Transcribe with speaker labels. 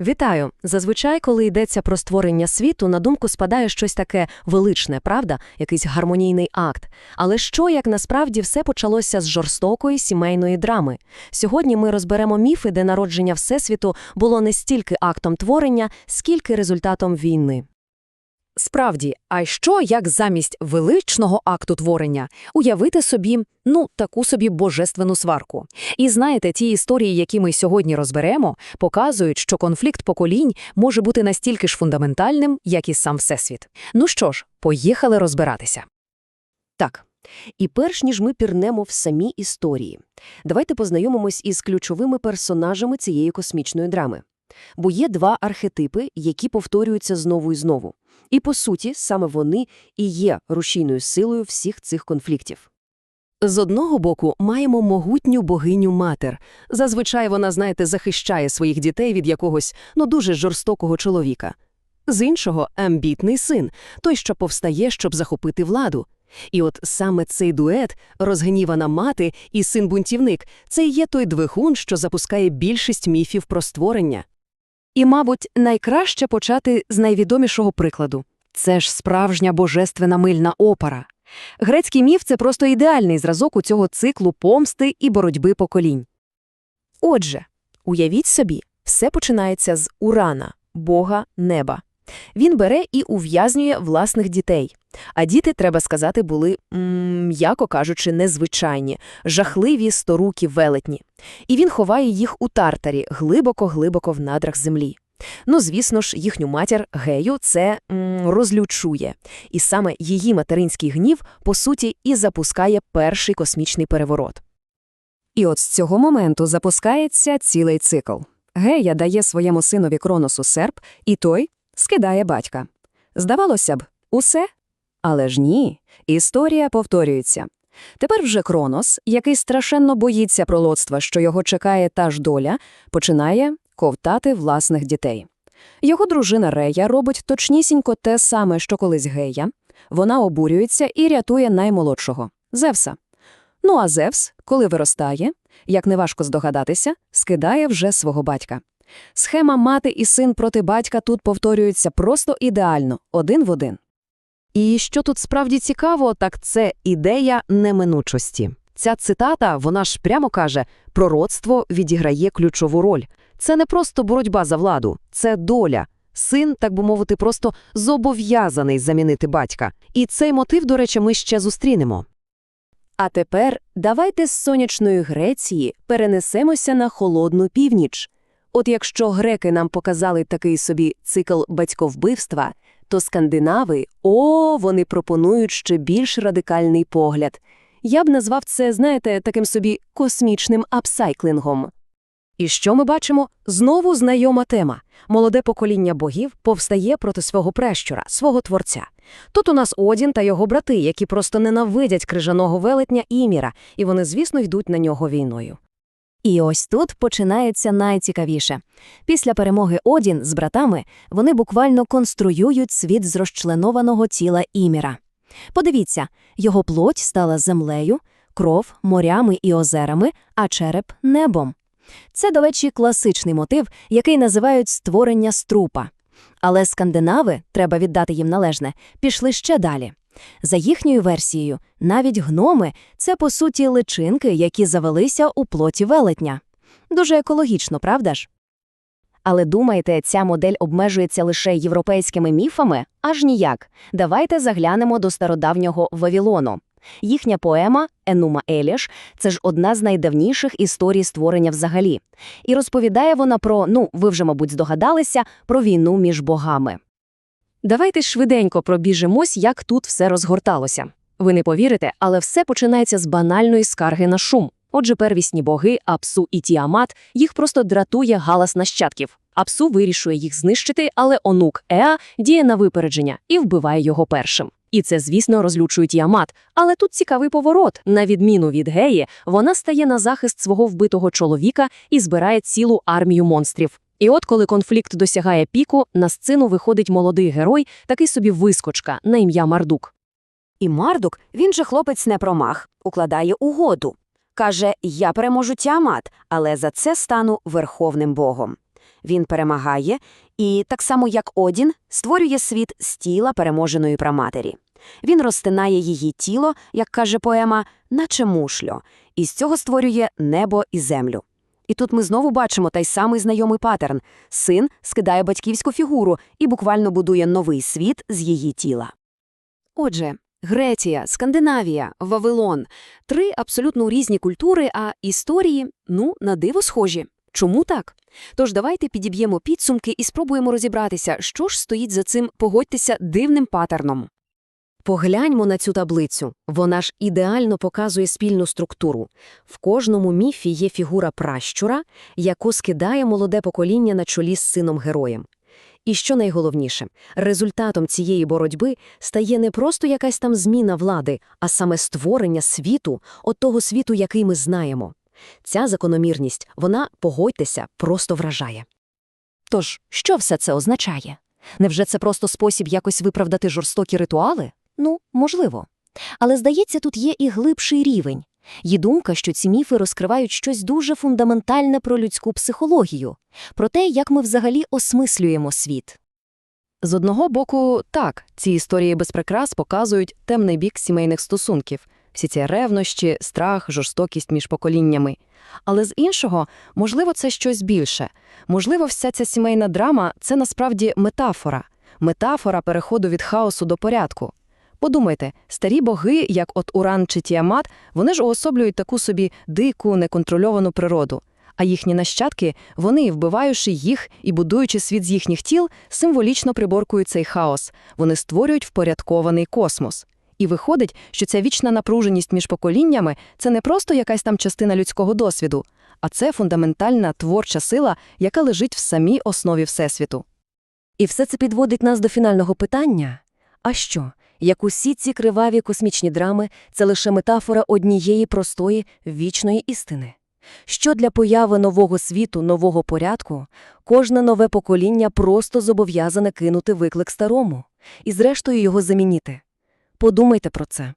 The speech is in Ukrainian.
Speaker 1: Вітаю! Зазвичай, коли йдеться про створення світу, на думку спадає щось таке величне, правда? Якийсь гармонійний акт. Але що, як насправді все почалося з жорстокої сімейної драми? Сьогодні ми розберемо міфи, де народження Всесвіту було не стільки актом творення, скільки результатом війни.
Speaker 2: Справді, а що, як замість величного акту творення уявити собі, ну, таку собі божественну сварку? І знаєте, ті історії, які ми сьогодні розберемо, показують, що конфлікт поколінь може бути настільки ж фундаментальним, як і сам Всесвіт. Ну що ж, поїхали розбиратися.
Speaker 1: Так. І перш ніж ми пірнемо в самі історії, давайте познайомимось із ключовими персонажами цієї космічної драми. Бо є два архетипи, які повторюються знову і знову. І, по суті, саме вони і є рушійною силою всіх цих конфліктів. З одного боку, маємо могутню богиню-матер. Зазвичай вона, знаєте, захищає своїх дітей від якогось, ну, дуже жорстокого чоловіка. З іншого – амбітний син, той, що повстає, щоб захопити владу. І от саме цей дует, розгнівана мати і син-бунтівник, це і є той двигун, що запускає більшість міфів про створення.
Speaker 2: І, мабуть, найкраще почати з найвідомішого прикладу. Це ж справжня божественна мильна опера. Грецький міф – це просто ідеальний зразок у цього циклу помсти і боротьби поколінь.
Speaker 1: Отже, уявіть собі, все починається з Урана, бога неба. Він бере і ув'язнює власних дітей. А діти, треба сказати, були, м'яко кажучи, незвичайні, жахливі сторукі велетні. І він ховає їх у тартарі, глибоко-глибоко в надрах землі. Ну, звісно ж, їхню матір Гею це м, розлючує. І саме її материнський гнів, по суті, і запускає перший космічний переворот.
Speaker 2: І от з цього моменту запускається цілий цикл. Гея дає своєму синові Кроносу серп, і той скидає батька. Здавалося б, усе? Але ж ні, історія повторюється. Тепер вже Кронос, який страшенно боїться пролоцтва, що його чекає та ж доля, починає ковтати власних дітей. Його дружина Рея робить точнісінько те саме, що колись Гея. Вона обурюється і рятує наймолодшого – Зевса. Ну а Зевс, коли виростає, як неважко здогадатися, скидає вже свого батька. Схема мати і син проти батька тут повторюється просто ідеально, один в один.
Speaker 1: І що тут справді цікаво, так це ідея неминучості. Ця цитата, вона ж прямо каже, пророцтво відіграє ключову роль. Це не просто боротьба за владу, це доля. Син, так би мовити, просто зобов'язаний замінити батька. І цей мотив, до речі, ми ще зустрінемо. А тепер давайте з сонячної Греції перенесемося на холодну північ. От якщо греки нам показали такий собі цикл батьковбивства, то скандинави, о, вони пропонують ще більш радикальний погляд. Я б назвав це, знаєте, таким собі космічним апсайклингом. І що ми бачимо? Знову знайома тема. Молоде покоління богів повстає проти свого прещура, свого творця. Тут у нас Одін та його брати, які просто ненавидять крижаного велетня Іміра, і вони, звісно, йдуть на нього війною.
Speaker 3: І ось тут починається найцікавіше. Після перемоги Одін з братами вони буквально конструюють світ з розчленованого тіла Іміра. Подивіться, його плоть стала землею, кров морями і озерами, а череп небом. Це, до речі, класичний мотив, який називають створення струпа. Але скандинави, треба віддати їм належне, пішли ще далі. За їхньою версією, навіть гноми це, по суті, личинки, які завелися у плоті велетня. Дуже екологічно, правда ж? Але думаєте, ця модель обмежується лише європейськими міфами? Аж ніяк. Давайте заглянемо до стародавнього Вавілону. Їхня поема Енума Еліш це ж одна з найдавніших історій створення взагалі. І розповідає вона про, ну, ви вже, мабуть, здогадалися, про війну між богами.
Speaker 1: Давайте швиденько пробіжимось, як тут все розгорталося. Ви не повірите, але все починається з банальної скарги на шум. Отже, первісні боги, Апсу і Тіамат, їх просто дратує галас нащадків. Апсу вирішує їх знищити, але онук Еа діє на випередження і вбиває його першим. І це, звісно, розлючує Тіамат. Але тут цікавий поворот. На відміну від Геї, вона стає на захист свого вбитого чоловіка і збирає цілу армію монстрів. І от коли конфлікт досягає піку, на сцену виходить молодий герой, такий собі вискочка на ім'я Мардук.
Speaker 3: І Мардук, він же хлопець не промах, укладає угоду. Каже, я переможу Тіамат, але за це стану верховним богом.
Speaker 4: він перемагає, і, так само як Одін, створює світ з тіла переможеної праматері. Він розтинає її тіло, як каже поема, наче мушльо, і з цього створює небо і землю. І тут ми знову бачимо той самий знайомий паттерн. Син скидає батьківську фігуру і буквально будує новий світ з її тіла.
Speaker 3: Отже, Греція, Скандинавія, Вавилон – три абсолютно різні культури, а історії, ну, на диво схожі. Чому так? Тож давайте підіб'ємо підсумки і спробуємо розібратися, що ж стоїть за цим, погодьтеся, дивним паттерном.
Speaker 1: Погляньмо на цю таблицю. Вона ж ідеально показує спільну структуру. В кожному міфі є фігура пращура, яку скидає молоде покоління на чолі з сином-героєм. І що найголовніше, результатом цієї боротьби стає не просто якась там зміна влади, а саме створення світу, от того світу, який ми знаємо. Ця закономірність, вона, погодьтеся, просто вражає.
Speaker 3: Тож, що все це означає? Невже це просто спосіб якось виправдати жорстокі ритуали? Ну, можливо. Але, здається, тут є і глибший рівень. Є думка, що ці міфи розкривають щось дуже фундаментальне про людську психологію, про те, як ми взагалі осмислюємо світ.
Speaker 1: З одного боку, так, ці історії без прикрас показують темний бік сімейних стосунків, всі ці ревнощі, страх, жорстокість між поколіннями. Але з іншого, можливо, це щось більше. Можливо, вся ця сімейна драма – це насправді метафора. Метафора переходу від хаосу до порядку. Подумайте, старі боги, як от Уран чи Тіамат, вони ж уособлюють таку собі дику, неконтрольовану природу. А їхні нащадки, вони, вбиваючи їх і будуючи світ з їхніх тіл, символічно приборкують цей хаос. Вони створюють впорядкований космос. І виходить, що ця вічна напруженість між поколіннями – це не просто якась там частина людського досвіду, а це фундаментальна творча сила, яка лежить в самій основі Всесвіту.
Speaker 2: І все це підводить нас до фінального питання. А що, як усі ці криваві космічні драми – це лише метафора однієї простої вічної істини? Що для появи нового світу, нового порядку, кожне нове покоління просто зобов'язане кинути виклик старому і зрештою його замінити? Подумайте про це.